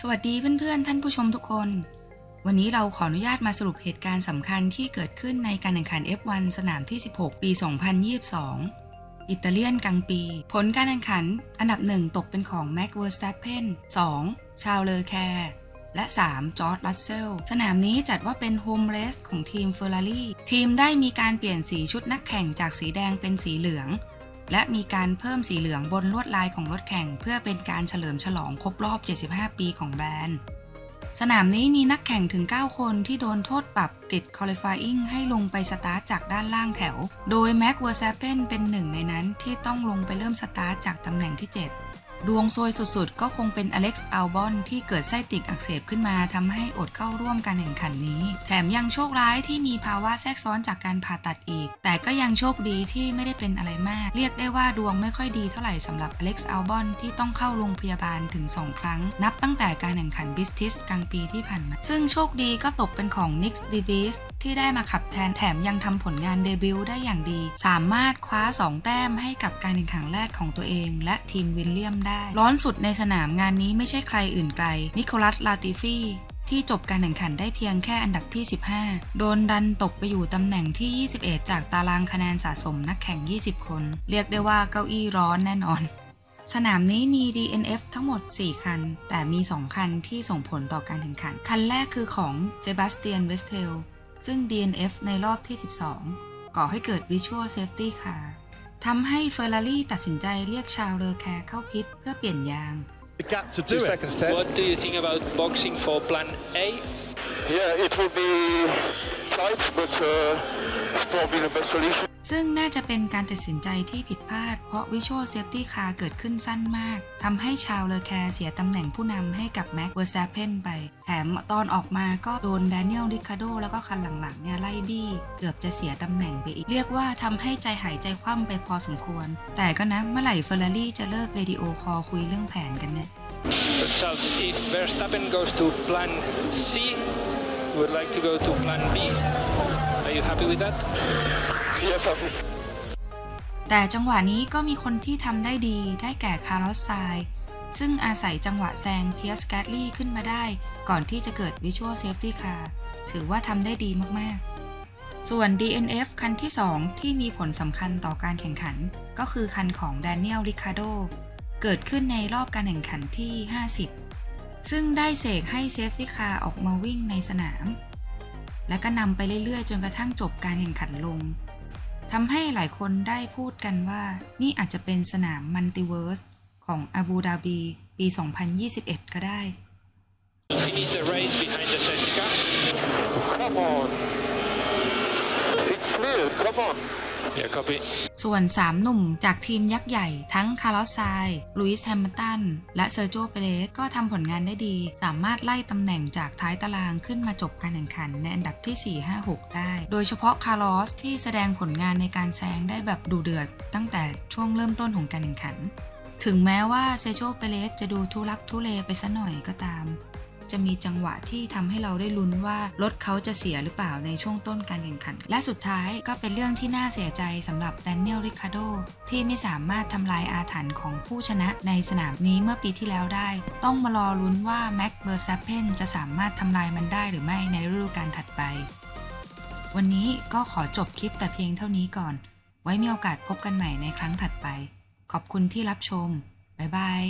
สวัสดีเพื่อนๆ ท่านผู้ชมทุกคน วันนี้เราขออนุญาตมาสรุปเหตุการณ์สำคัญที่เกิดขึ้นในการแข่งขัน F1 สนามที่ 16 ปี 2022 อิตาเลียนกลางปี ผลการแข่งขัน อันดับ 1 ตกเป็นของ Max Verstappen 2. ชา l เลอแคร์และ 3. จอร์ดรัสเซล สนามนี้จัดว่าเป็นโฮมเรสของทีมเฟอร์รารี่ทีมได้มีการเปลี่ยนสีชุดนักแข่งจากสีแดงเป็นสีเหลือง และมีการเพิ่มสีเหลืองบนลวดลายของรถแข่ง เพื่อเป็นการเฉลิมฉลองครบรอบ 75 ปีของแบรนด์ สนามนี้มีนักแข่งถึง 9 คนที่โดนโทษปรับติด qualifying ให้ลงไปสตาร์ทจากด้านล่างแถว โดย Max Verstappen เป็นหนึ่งในนั้นที่ต้องลงไปเริ่มสตาร์ทจากตำแหน่งที่ 7 ดวงซวยสุดๆ ก็คงเป็นอเล็กซ์อัลบอนที่เกิดไส้ติ่งอักเสบขึ้นมาทำให้อดเข้าร่วมการแข่งขันนี้ แถมยังโชคร้ายที่มีภาวะแทรกซ้อนจากการผ่าตัดอีก แต่ก็ยังโชคดีที่ไม่ได้เป็นอะไรมาก เรียกได้ว่าดวงไม่ค่อยดีเท่าไหร่สำหรับอเล็กซ์อัลบอนที่ต้องเข้าโรงพยาบาลถึง 2 ครั้ง นับตั้งแต่การแข่งขันบิสทิสกลางปีที่ผ่านมา ซึ่งโชคดีก็ตกเป็นของนิกส์ดิวิสที่ได้มาขับแทนแถมยังทำผลงานเดบิวต์ได้อย่างดี สามารถคว้า 2 แต้มให้กับการแข่งขันแรกของตัวเอง และทีมวิลเลียมได้ ร้อนสุดในสนามงานนี้ไม่ใช่ใครอื่นไกล นิโคลัส ลาติฟีที่จบการแข่งขันได้เพียงแค่อันดับที่ 15 โดนดันตกไปอยู่ตำแหน่งที่ 21 จากตารางคะแนนสะสมนักแข่ง 20 คน เรียกได้ว่าเก้าอี้ร้อนแน่นอน สนามนี้มี DNF ทั้งหมด 4 คัน แต่มี 2 คันที่ส่งผลต่อการแข่งขัน คันแรกคือของเซบาสเตียนเวสเทลซึ่ง DNF ในรอบที่ 12 ก่อให้เกิด Visual Safety Car ทำให้เฟอร์รารี่ตัดสินใจเรียกชาวเลอแคร์เข้าพิษเพื่อเปลี่ยนยาง the gap to do Two it. seconds, Ted. What do you think about boxing for plan A? Yeah, it will be tight, but uh, probably the best solution. ซึ่งน่าจะเป็นการตัดสินใจที่ผิดพลาด เพราะ Visual Safety Car เกิดขึ้นสั้นมาก ทำให้ชาวเลอแคร์เสียตำแหน่งผู้นำให้กับแม็กเวอร์ t ต p เพนไป แถมตอนออกมาก็โดน Daniel Ricciardo แล้วก็คันหลังๆเนี่ยไล่บี้ เกือบจะเสียตำแหน่งไปอีก เรียกว่าทำให้ใจหายใจคว่ำไปพอสมควร แต่ก็นะเมื่อไหร่เฟอร์รารี่จะเลิกเรดิโอคอลคุยเรื่องแผนกันเนี่ย Charles, if Verstappen goes to plan C, would like to go to plan B. Are you happy with that? Yes, I think. แต่จังหวะนี้ก็มีคนที่ทำได้ดีได้แก่คาร์ลสไซน์ซึ่งอาศัยจังหวะแซงเพียสแกตลี่ขึ้นมาได้ ก่อนที่จะเกิด Visual Safety Car ถือว่าทำได้ดีมากๆ ส่วน DNF คันที่ 2 ที่มีผลสำคัญต่อการแข่งขัน ก็คือคันของ Daniel Ricciardo เกิดขึ้นในรอบการแข่งขันที่ 50 ซึ่งได้เสกให้ Safety Car ออกมาวิ่งในสนาม และก็นำไปเรื่อยๆ จนกระทั่งจบการแข่งขันลง ทำให้หลายคนได้พูดกันว่า นี่อาจจะเป็นสนามมัลติเวิร์สของอาบูดาบีปี 2021 ก็ได้ Finish the race behind the safety car. Come on. It's clear, come on. Yeah, copy. ส่วน 3 หนุ่มจากทีมยักษ์ใหญ่ทั้งคาร์ลอสไซน์ลุยส์แฮมิลตัน และเซอร์โจเปเรสก็ทำผลงานได้ดี สามารถไล่ตำแหน่งจากท้ายตารางขึ้นมาจบการแข่งขันในอันดับที่ 4 5 6 ได้ โดยเฉพาะคาร์ลอสที่แสดงผลงานในการแซงได้แบบดูเดือด ตั้งแต่ช่วงเริ่มต้นของการแข่งขัน ถึงแม้ว่าเซโจเปเรสจะดูทุลักทุเลไปซะหน่อยก็ตาม จะมีจังหวะที่ทำให้เราได้ลุ้นว่ารถเขาจะเสียหรือเปล่าในช่วงต้นการแข่งขัน และสุดท้ายก็เป็นเรื่องที่น่าเสียใจสำหรับแดเนียลริคาโดที่ไม่สามารถทำลายอาถรรพ์ของผู้ชนะในสนามนี้เมื่อปีที่แล้วได้ ต้องมารอลุ้นว่าแม็กเบอร์ซัพเพนจะสามารถทำลายมันได้หรือไม่ในฤดูกาลถัดไป วันนี้ก็ขอจบคลิปแต่เพียงเท่านี้ก่อน ไว้มีโอกาสพบกันใหม่ในครั้งถัดไป ขอบคุณที่รับชม บ๊ายบาย